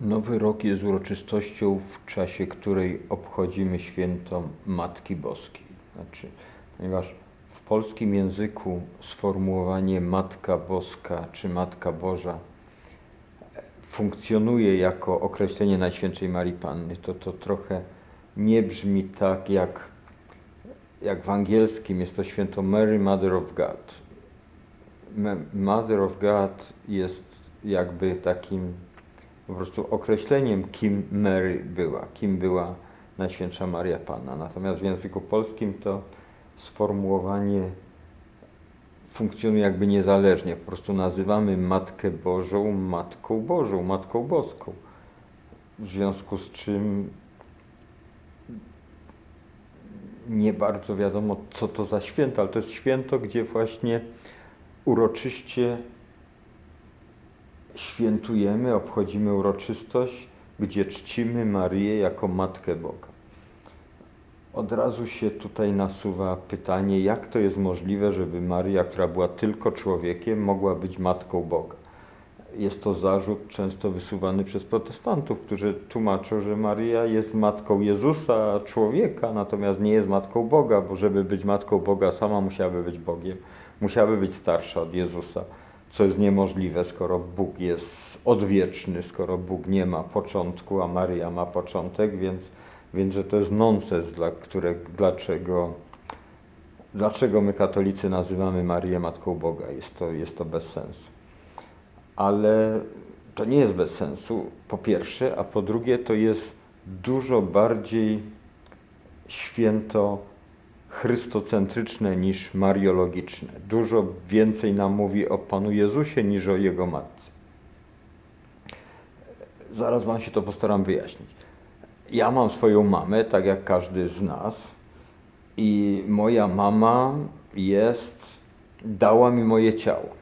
Nowy rok jest uroczystością, w czasie której obchodzimy święto Matki Boskiej. Znaczy, ponieważ w polskim języku sformułowanie Matka Boska czy Matka Boża funkcjonuje jako określenie Najświętszej Marii Panny, to to trochę nie brzmi tak jak, jak w angielskim jest to święto Mary Mother of God. Mother of God jest jakby takim po prostu określeniem, kim Mary była, kim była Najświętsza Maria Panna. Natomiast w języku polskim to sformułowanie funkcjonuje jakby niezależnie. Po prostu nazywamy Matkę Bożą Matką Bożą, Matką Boską. W związku z czym nie bardzo wiadomo, co to za święto, ale to jest święto, gdzie właśnie uroczyście świętujemy, obchodzimy uroczystość, gdzie czcimy Marię jako Matkę Boga. Od razu się tutaj nasuwa pytanie, jak to jest możliwe, żeby Maria, która była tylko człowiekiem, mogła być Matką Boga. Jest to zarzut często wysuwany przez protestantów, którzy tłumaczą, że Maria jest matką Jezusa, człowieka, natomiast nie jest matką Boga, bo żeby być matką Boga, sama musiałaby być Bogiem, musiałaby być starsza od Jezusa, co jest niemożliwe, skoro Bóg jest odwieczny, skoro Bóg nie ma początku, a Maria ma początek, więc, więc że to jest nonsens, dla którego, dlaczego, dlaczego my katolicy nazywamy Marię Matką Boga. Jest to, jest to bez sensu ale to nie jest bez sensu, po pierwsze, a po drugie to jest dużo bardziej święto chrystocentryczne niż mariologiczne. Dużo więcej nam mówi o Panu Jezusie niż o Jego Matce. Zaraz Wam się to postaram wyjaśnić. Ja mam swoją mamę, tak jak każdy z nas i moja mama jest, dała mi moje ciało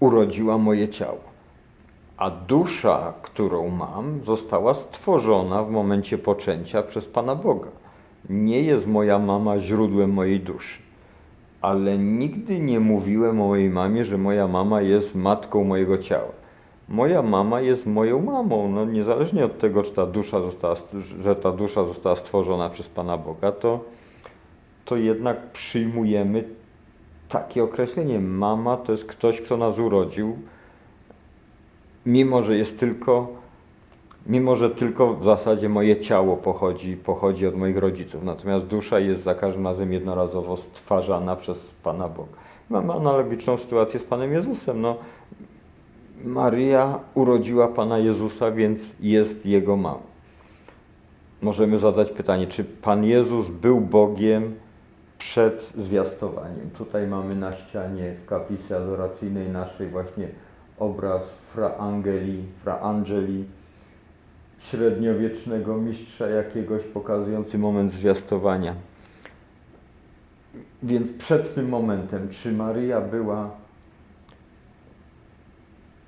urodziła moje ciało. A dusza, którą mam, została stworzona w momencie poczęcia przez Pana Boga. Nie jest moja mama źródłem mojej duszy. Ale nigdy nie mówiłem o mojej mamie, że moja mama jest matką mojego ciała. Moja mama jest moją mamą. No, niezależnie od tego, czy ta dusza została, że ta dusza została stworzona przez Pana Boga, to, to jednak przyjmujemy takie określenie. Mama to jest ktoś, kto nas urodził, mimo że jest tylko, mimo że tylko w zasadzie moje ciało pochodzi, pochodzi od moich rodziców, natomiast dusza jest za każdym razem jednorazowo stwarzana przez Pana Boga. Mamy analogiczną sytuację z Panem Jezusem. No, Maria urodziła Pana Jezusa, więc jest Jego mamą. Możemy zadać pytanie, czy Pan Jezus był Bogiem, przed zwiastowaniem. Tutaj mamy na ścianie w kaplicy adoracyjnej naszej właśnie obraz Fra Angeli, Fra Angeli, średniowiecznego mistrza jakiegoś pokazujący moment zwiastowania. Więc przed tym momentem, czy Maryja była,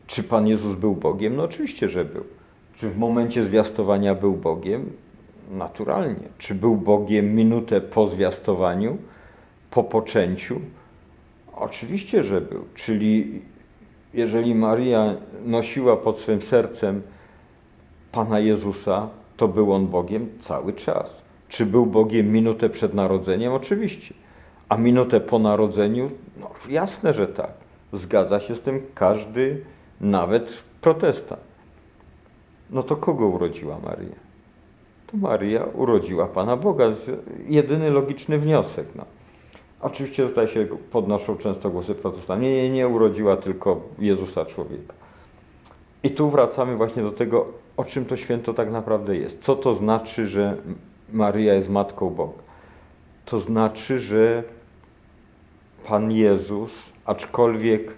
czy Pan Jezus był Bogiem? No oczywiście, że był. Czy w momencie zwiastowania był Bogiem? Naturalnie. Czy był Bogiem minutę po zwiastowaniu, po poczęciu? Oczywiście, że był. Czyli jeżeli Maria nosiła pod swym sercem Pana Jezusa, to był On Bogiem cały czas. Czy był Bogiem minutę przed narodzeniem? Oczywiście. A minutę po narodzeniu? No jasne, że tak. Zgadza się z tym każdy, nawet protestant. No to kogo urodziła Maria? to Maria urodziła Pana Boga. Jedyny logiczny wniosek. No. Oczywiście tutaj się podnoszą często głosy protestantów. Nie, nie, nie urodziła tylko Jezusa człowieka. I tu wracamy właśnie do tego, o czym to święto tak naprawdę jest. Co to znaczy, że Maria jest Matką Boga? To znaczy, że Pan Jezus, aczkolwiek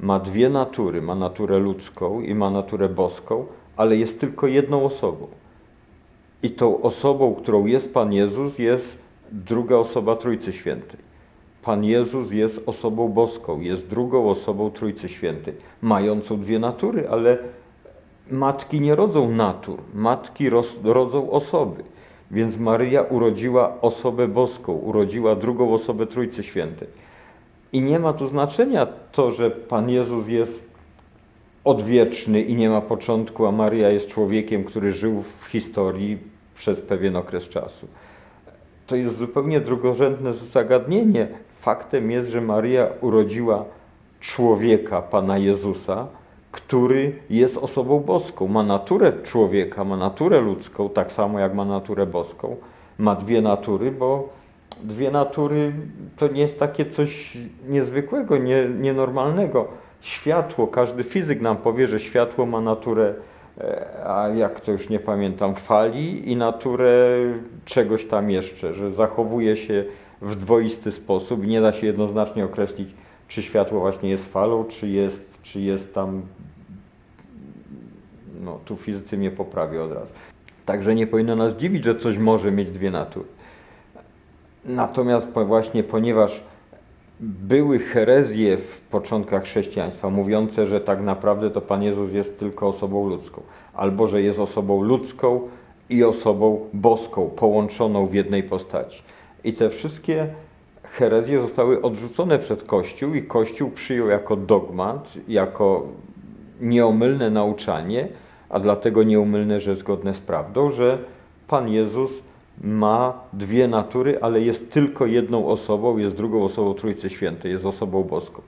ma dwie natury, ma naturę ludzką i ma naturę boską, ale jest tylko jedną osobą. I tą osobą, którą jest Pan Jezus, jest druga osoba Trójcy Świętej. Pan Jezus jest osobą boską, jest drugą osobą Trójcy Świętej, mającą dwie natury, ale matki nie rodzą natur, matki rodzą osoby. Więc Maryja urodziła osobę boską, urodziła drugą osobę Trójcy Świętej. I nie ma tu znaczenia to, że Pan Jezus jest odwieczny i nie ma początku, a Maria jest człowiekiem, który żył w historii przez pewien okres czasu. To jest zupełnie drugorzędne zagadnienie. Faktem jest, że Maria urodziła człowieka, Pana Jezusa, który jest osobą boską. Ma naturę człowieka, ma naturę ludzką, tak samo jak ma naturę boską. Ma dwie natury, bo dwie natury to nie jest takie coś niezwykłego, nie, nienormalnego. Światło, każdy fizyk nam powie, że światło ma naturę, e, a jak to już nie pamiętam, fali i naturę czegoś tam jeszcze, że zachowuje się w dwoisty sposób i nie da się jednoznacznie określić, czy światło właśnie jest falą, czy jest, czy jest tam no tu fizycy mnie poprawią od razu. Także nie powinno nas dziwić, że coś może mieć dwie natury. Natomiast właśnie ponieważ były herezje w początkach chrześcijaństwa, mówiące, że tak naprawdę to Pan Jezus jest tylko osobą ludzką, albo że jest osobą ludzką i osobą boską, połączoną w jednej postaci. I te wszystkie herezje zostały odrzucone przez Kościół i Kościół przyjął jako dogmat, jako nieomylne nauczanie, a dlatego nieomylne, że zgodne z prawdą, że Pan Jezus ma dwie natury, ale jest tylko jedną osobą, jest drugą osobą Trójcy Świętej, jest osobą boską.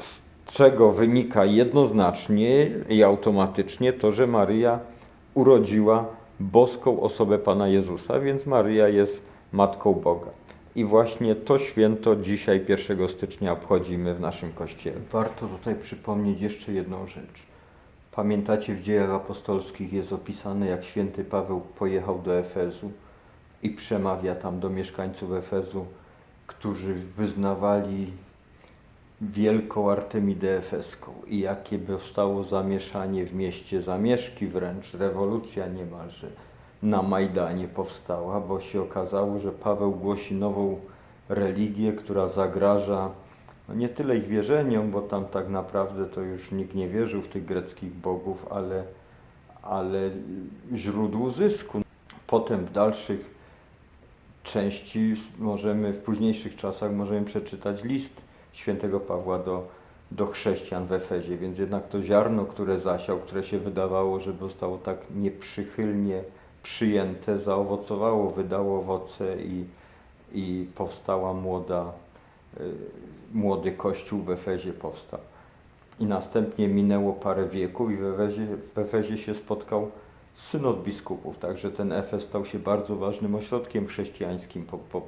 Z czego wynika jednoznacznie i automatycznie to, że Maryja urodziła boską osobę Pana Jezusa, więc Maryja jest Matką Boga. I właśnie to święto dzisiaj, 1 stycznia, obchodzimy w naszym kościele. Warto tutaj przypomnieć jeszcze jedną rzecz. Pamiętacie, w dziejach apostolskich jest opisane, jak święty Paweł pojechał do Efezu i przemawia tam do mieszkańców Efezu, którzy wyznawali wielką Artemidę Efeską i jakie powstało zamieszanie w mieście, zamieszki wręcz, rewolucja niemalże na Majdanie powstała, bo się okazało, że Paweł głosi nową religię, która zagraża no nie tyle ich wierzeniom, bo tam tak naprawdę to już nikt nie wierzył w tych greckich bogów, ale, ale źródłu zysku. Potem w dalszych części możemy, w późniejszych czasach możemy przeczytać list świętego Pawła do, do chrześcijan w Efezie, więc jednak to ziarno, które zasiał, które się wydawało, że zostało tak nieprzychylnie przyjęte, zaowocowało, wydało owoce i, i powstała młoda, y, młody kościół w Efezie powstał. I następnie minęło parę wieków i w Efezie, w Efezie się spotkał synod biskupów, także ten Efes stał się bardzo ważnym ośrodkiem chrześcijańskim po, po,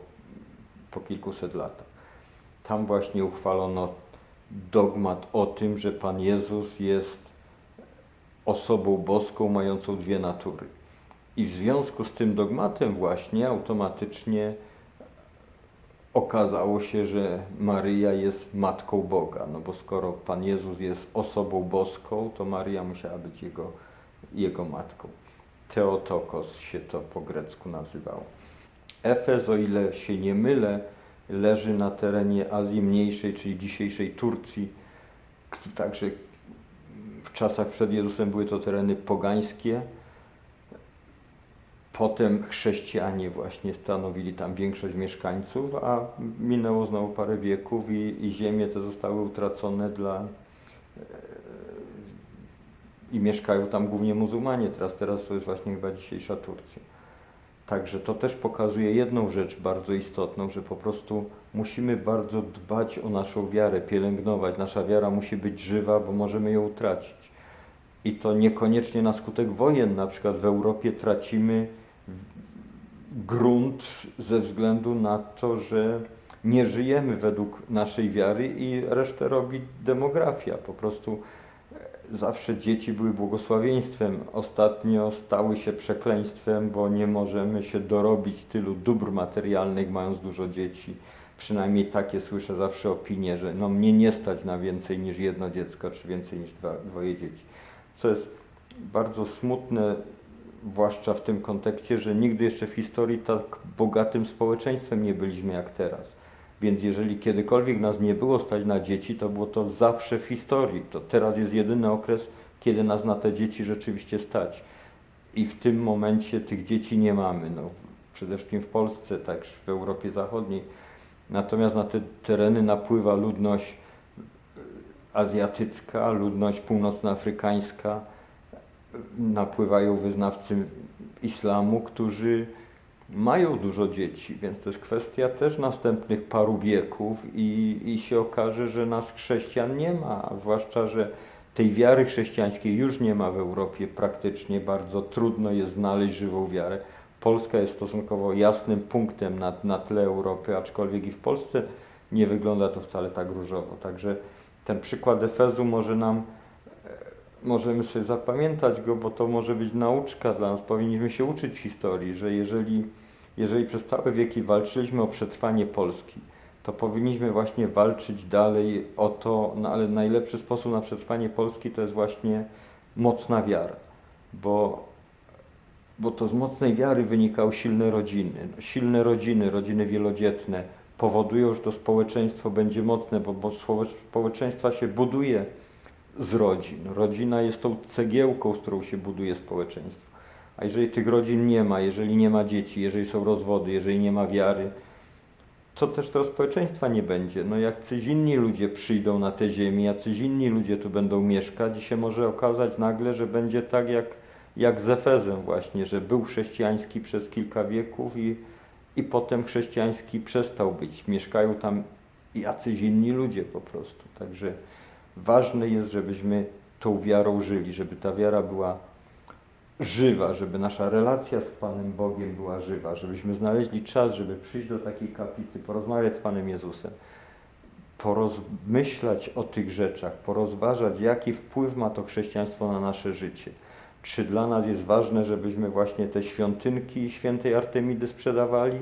po kilkuset latach. Tam właśnie uchwalono dogmat o tym, że Pan Jezus jest osobą boską mającą dwie natury. I w związku z tym dogmatem właśnie automatycznie okazało się, że Maryja jest Matką Boga, no bo skoro Pan Jezus jest osobą boską, to Maryja musiała być Jego, jego Matką. Teotokos się to po grecku nazywało. Efez, o ile się nie mylę, leży na terenie Azji Mniejszej, czyli dzisiejszej Turcji. Także w czasach przed Jezusem były to tereny pogańskie. Potem chrześcijanie właśnie stanowili tam większość mieszkańców, a minęło znowu parę wieków i, i ziemie te zostały utracone dla e, i mieszkają tam głównie muzułmanie. Teraz, teraz to jest właśnie chyba dzisiejsza Turcja. Także to też pokazuje jedną rzecz bardzo istotną, że po prostu musimy bardzo dbać o naszą wiarę, pielęgnować. Nasza wiara musi być żywa, bo możemy ją utracić. I to niekoniecznie na skutek wojen. Na przykład w Europie tracimy grunt ze względu na to, że nie żyjemy według naszej wiary i resztę robi demografia. Po prostu e, zawsze dzieci były błogosławieństwem. Ostatnio stały się przekleństwem, bo nie możemy się dorobić tylu dóbr materialnych, mając dużo dzieci. Przynajmniej takie słyszę zawsze opinie, że no mnie nie stać na więcej niż jedno dziecko, czy więcej niż dwa, dwoje dzieci. Co jest bardzo smutne, zwłaszcza w tym kontekście, że nigdy jeszcze w historii tak bogatym społeczeństwem nie byliśmy jak teraz. Więc jeżeli kiedykolwiek nas nie było stać na dzieci, to było to zawsze w historii. To teraz jest jedyny okres, kiedy nas na te dzieci rzeczywiście stać. I w tym momencie tych dzieci nie mamy. No, przede wszystkim w Polsce, także w Europie Zachodniej. Natomiast na te tereny napływa ludność azjatycka, ludność północnoafrykańska, napływają wyznawcy islamu, którzy mają dużo dzieci, więc to jest kwestia też następnych paru wieków i, i się okaże, że nas chrześcijan nie ma, zwłaszcza, że tej wiary chrześcijańskiej już nie ma w Europie praktycznie, bardzo trudno jest znaleźć żywą wiarę. Polska jest stosunkowo jasnym punktem na, na tle Europy, aczkolwiek i w Polsce nie wygląda to wcale tak różowo. Także ten przykład Efezu może nam, możemy sobie zapamiętać go, bo to może być nauczka dla nas. Powinniśmy się uczyć z historii, że jeżeli, jeżeli przez całe wieki walczyliśmy o przetrwanie Polski, to powinniśmy właśnie walczyć dalej o to, no ale najlepszy sposób na przetrwanie Polski to jest właśnie mocna wiara, bo, bo to z mocnej wiary wynikały silne rodziny. No, silne rodziny, rodziny wielodzietne powodują, że to społeczeństwo będzie mocne, bo, bo społecz- społeczeństwa się buduje z rodzin. Rodzina jest tą cegiełką, z którą się buduje społeczeństwo. A jeżeli tych rodzin nie ma, jeżeli nie ma dzieci, jeżeli są rozwody, jeżeli nie ma wiary, to też tego społeczeństwa nie będzie. No jacyś inni ludzie przyjdą na tę ziemię, jacyś inni ludzie tu będą mieszkać i się może okazać nagle, że będzie tak jak, jak z Efezem właśnie, że był chrześcijański przez kilka wieków i, i potem chrześcijański przestał być. Mieszkają tam jacyś inni ludzie po prostu. Także ważne jest, żebyśmy tą wiarą żyli, żeby ta wiara była żywa, żeby nasza relacja z Panem Bogiem była żywa, żebyśmy znaleźli czas, żeby przyjść do takiej kaplicy, porozmawiać z Panem Jezusem, porozmyślać o tych rzeczach, porozważać, jaki wpływ ma to chrześcijaństwo na nasze życie. Czy dla nas jest ważne, żebyśmy właśnie te świątynki świętej Artemidy sprzedawali,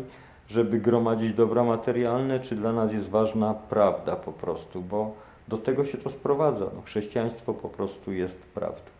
żeby gromadzić dobra materialne, czy dla nas jest ważna prawda po prostu, bo do tego się to sprowadza. No, chrześcijaństwo po prostu jest prawdą.